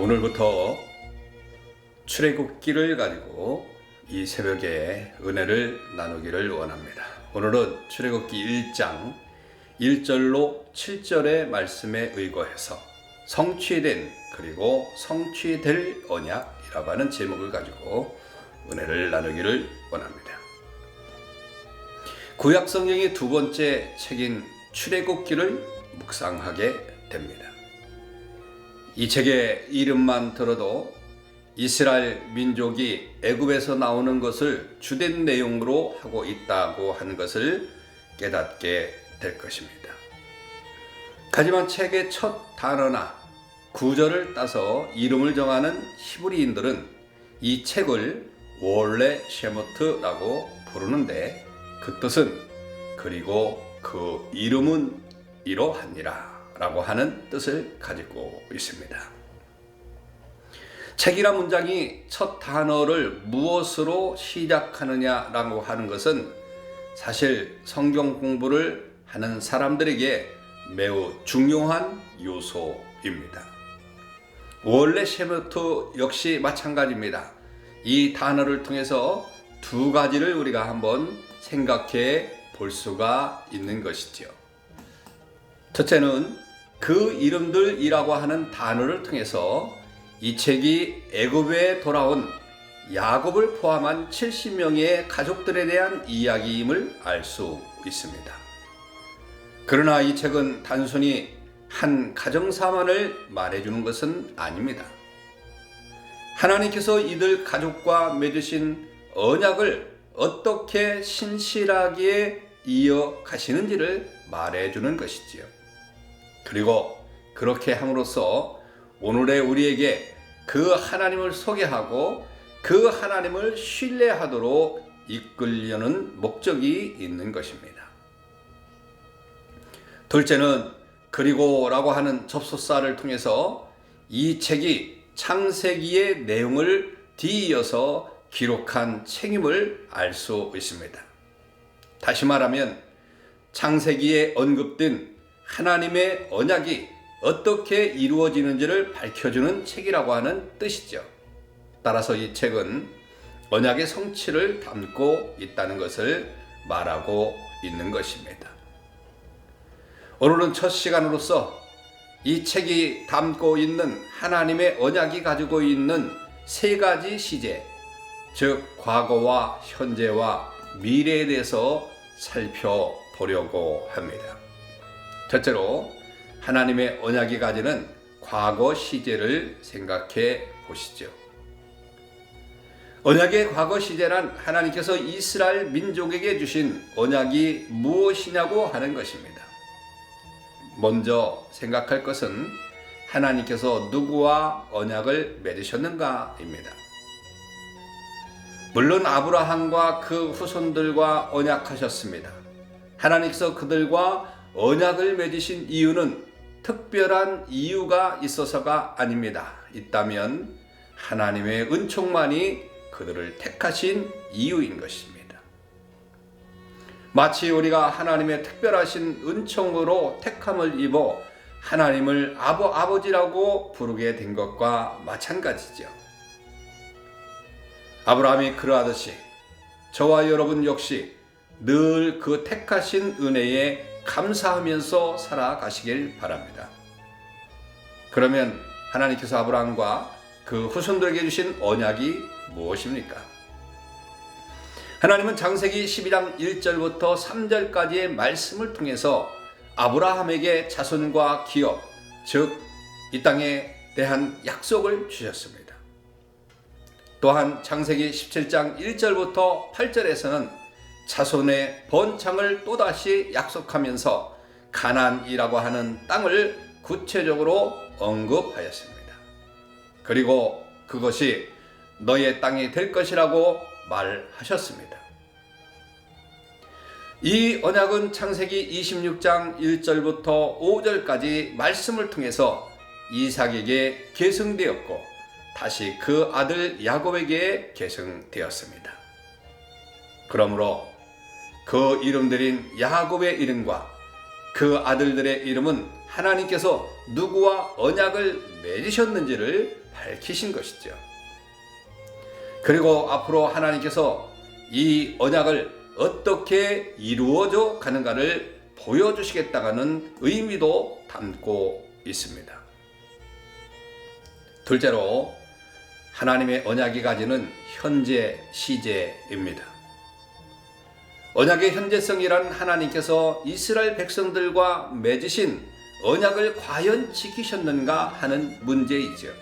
오늘부터 출애굽기를 가지고 이 새벽에 은혜를 나누기를 원합니다. 오늘은 출애굽기 1장 1절로 7절의 말씀에 의거해서 성취된 그리고 성취될 언약이라고 하는 제목을 가지고 은혜를 나누기를 원합니다. 구약 성경의 두 번째 책인 출애굽기를 묵상하게 됩니다. 이 책의 이름만 들어도 이스라엘 민족이 애굽에서 나오는 것을 주된 내용으로 하고 있다고 하는 것을 깨닫게 될 것입니다. 하지만 책의 첫 단어나 구절을 따서 이름을 정하는 히브리인들은 이 책을 원래 쉐모트라고 부르는데 그 뜻은 그리고 그 이름은 이러하니라 라고 하는 뜻을 가지고 있습니다. 책이라 문장이 첫 단어를 무엇으로 시작하느냐라고 하는 것은 사실 성경 공부를 하는 사람들에게 매우 중요한 요소입니다. 원래 셰모트 역시 마찬가지입니다. 이 단어를 통해서 두 가지를 우리가 한번 생각해 볼 수가 있는 것이지요. 첫째는 그 이름들이라고 하는 단어를 통해서 이 책이 애굽에 돌아온 야곱을 포함한 70명의 가족들에 대한 이야기임을 알 수 있습니다. 그러나 이 책은 단순히 한 가정사만을 말해주는 것은 아닙니다. 하나님께서 이들 가족과 맺으신 언약을 어떻게 신실하게 이어가시는지를 말해주는 것이지요. 그리고 그렇게 함으로써 오늘의 우리에게 그 하나님을 소개하고 그 하나님을 신뢰하도록 이끌려는 목적이 있는 것입니다. 둘째는 그리고라고 하는 접속사를 통해서 이 책이 창세기의 내용을 뒤이어서 기록한 책임을 알 수 있습니다. 다시 말하면 창세기에 언급된 하나님의 언약이 어떻게 이루어지는지를 밝혀주는 책이라고 하는 뜻이죠. 따라서 이 책은 언약의 성취를 담고 있다는 것을 말하고 있는 것입니다. 오늘은 첫 시간으로서 이 책이 담고 있는 하나님의 언약이 가지고 있는 세 가지 시제, 즉 과거와 현재와 미래에 대해서 살펴보려고 합니다. 첫째로 하나님의 언약이 가지는 과거 시제를 생각해 보시죠. 언약의 과거 시제란 하나님께서 이스라엘 민족에게 주신 언약이 무엇이냐고 하는 것입니다. 먼저 생각할 것은 하나님께서 누구와 언약을 맺으셨는가입니다. 물론 아브라함과 그 후손들과 언약하셨습니다. 하나님께서 그들과 언약을 맺으신 이유는 특별한 이유가 있어서가 아닙니다. 있다면 하나님의 은총만이 그들을 택하신 이유인 것입니다. 마치 우리가 하나님의 특별하신 은총으로 택함을 입어 하나님을 아버 아버지라고 부르게 된 것과 마찬가지죠. 아브라함이 그러하듯이 저와 여러분 역시 늘 그 택하신 은혜에 감사하면서 살아가시길 바랍니다. 그러면 하나님께서 아브라함과 그 후손들에게 주신 언약이 무엇입니까? 하나님은 장세기 12장 1절부터 3절까지의 말씀을 통해서 아브라함에게 자손과 기업, 즉, 이 땅에 대한 약속을 주셨습니다. 또한 창세기 17장 1절부터 8절에서는 자손의 번창을 또다시 약속하면서 가난이라고 하는 땅을 구체적으로 언급하였습니다. 그리고 그것이 너의 땅이 될 것이라고 말하셨습니다. 이 언약은 창세기 26장 1절부터 5절까지 말씀을 통해서 이삭에게 계승되었고 다시 그 아들 야곱에게 계승되었습니다. 그러므로 그 이름들인 야곱의 이름과 그 아들들의 이름은 하나님께서 누구와 언약을 맺으셨는지를 밝히신 것이죠. 그리고 앞으로 하나님께서 이 언약을 어떻게 이루어져 가는가를 보여주시겠다는 의미도 담고 있습니다. 둘째로 하나님의 언약이 가지는 현재 시제입니다. 언약의 현재성이란 하나님께서 이스라엘 백성들과 맺으신 언약을 과연 지키셨는가 하는 문제이죠.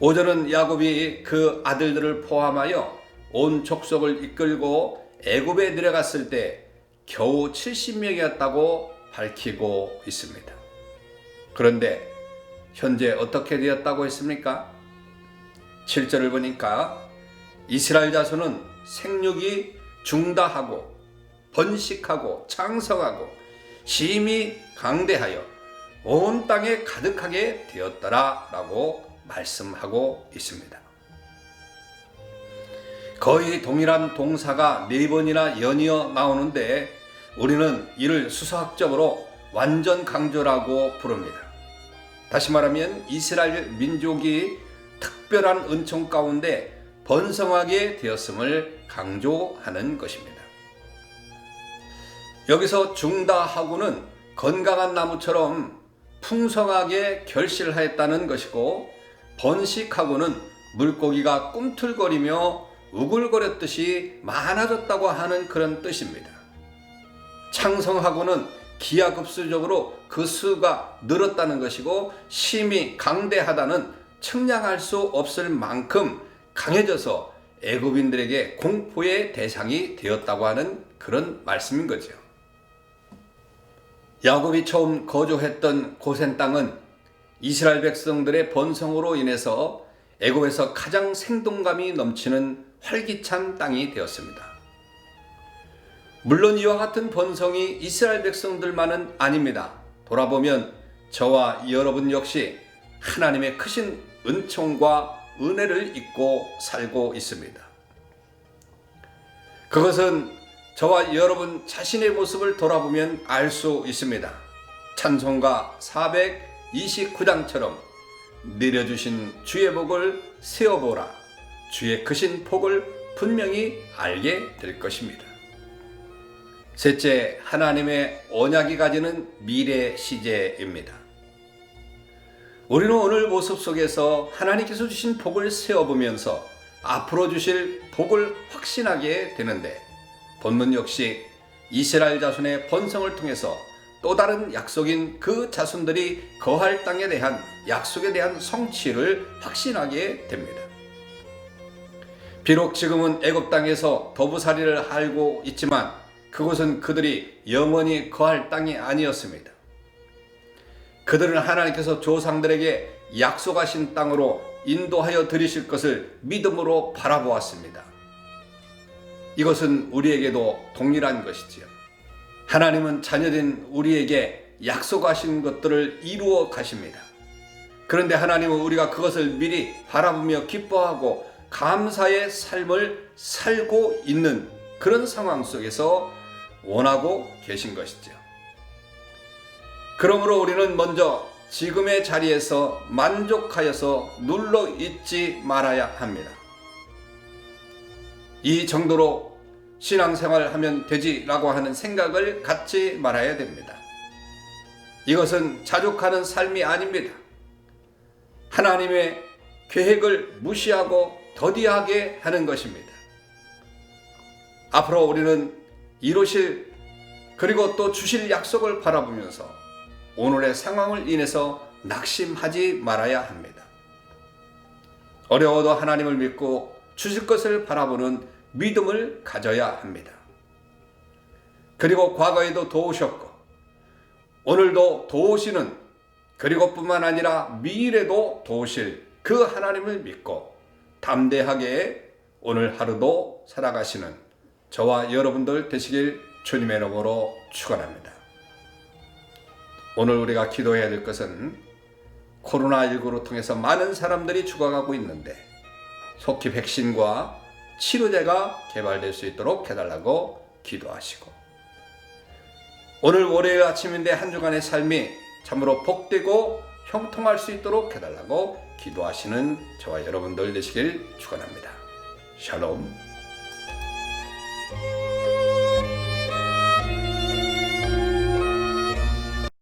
오전은 야곱이 그 아들들을 포함하여 온 족속을 이끌고 애굽에 내려갔을 때 겨우 70명이었다고 밝히고 있습니다. 그런데 현재 어떻게 되었다고 했습니까? 7절을 보니까 이스라엘 자손은 생육이 중다하고 번식하고 창성하고 심히 강대하여 온 땅에 가득하게 되었더라 라고 말씀하고 있습니다. 거의 동일한 동사가 네 번이나 연이어 나오는데 우리는 이를 수사학적으로 완전 강조라고 부릅니다. 다시 말하면 이스라엘 민족이 특별한 은총 가운데 번성하게 되었음을 강조하는 것입니다. 여기서 중다하고는 건강한 나무처럼 풍성하게 결실하였다는 것이고 번식하고는 물고기가 꿈틀거리며 우글거렸듯이 많아졌다고 하는 그런 뜻입니다. 창성하고는 기하급수적으로 그 수가 늘었다는 것이고 심히 강대하다는 측량할 수 없을 만큼 강해져서 애굽인들에게 공포의 대상이 되었다고 하는 그런 말씀인 거죠. 야곱이 처음 거주했던 고센 땅은 이스라엘 백성들의 번성으로 인해서 애굽에서 가장 생동감이 넘치는 활기찬 땅이 되었습니다. 물론 이와 같은 번성이 이스라엘 백성들만은 아닙니다. 돌아보면 저와 여러분 역시 하나님의 크신 은총과 은혜를 잊고 살고 있습니다. 그것은 저와 여러분 자신의 모습을 돌아보면 알 수 있습니다. 찬송가 429장처럼 내려주신 주의 복을 세어보라. 주의 크신 복을 분명히 알게 될 것입니다. 셋째, 하나님의 언약이 가지는 미래 시제입니다. 우리는 오늘 모습 속에서 하나님께서 주신 복을 세어보면서 앞으로 주실 복을 확신하게 되는데 본문 역시 이스라엘 자손의 번성을 통해서 또 다른 약속인 그 자손들이 거할 땅에 대한 약속에 대한 성취를 확신하게 됩니다. 비록 지금은 애굽 땅에서 도부살이를 하고 있지만 그곳은 그들이 영원히 거할 땅이 아니었습니다. 그들은 하나님께서 조상들에게 약속하신 땅으로 인도하여 들이실 것을 믿음으로 바라보았습니다. 이것은 우리에게도 동일한 것이지요. 하나님은 자녀된 우리에게 약속하신 것들을 이루어 가십니다. 그런데 하나님은 우리가 그것을 미리 바라보며 기뻐하고 감사의 삶을 살고 있는 그런 상황 속에서 원하고 계신 것이죠. 그러므로 우리는 먼저 지금의 자리에서 만족하여서 눌러 있지 말아야 합니다. 이 정도로 신앙생활 하면 되지라고 하는 생각을 갖지 말아야 됩니다. 이것은 자족하는 삶이 아닙니다. 하나님의 계획을 무시하고 더디하게 하는 것입니다. 앞으로 우리는 이루실 그리고 또 주실 약속을 바라보면서 오늘의 상황을 인해서 낙심하지 말아야 합니다. 어려워도 하나님을 믿고 주실 것을 바라보는 믿음을 가져야 합니다. 그리고 과거에도 도우셨고 오늘도 도우시는 그리고 뿐만 아니라 미래도 도우실 그 하나님을 믿고 담대하게 오늘 하루도 살아가시는 저와 여러분들 되시길 주님의 이름으로 축원합니다. 오늘 우리가 기도해야 될 것은 코로나19로 통해서 많은 사람들이 죽어가고 있는데 속히 백신과 치료제가 개발될 수 있도록 해달라고 기도하시고 오늘 월요일 아침인데 한 주간의 삶이 참으로 복되고 형통할 수 있도록 해달라고 기도하시는 저와 여러분들 되시길 축원합니다. 샬롬.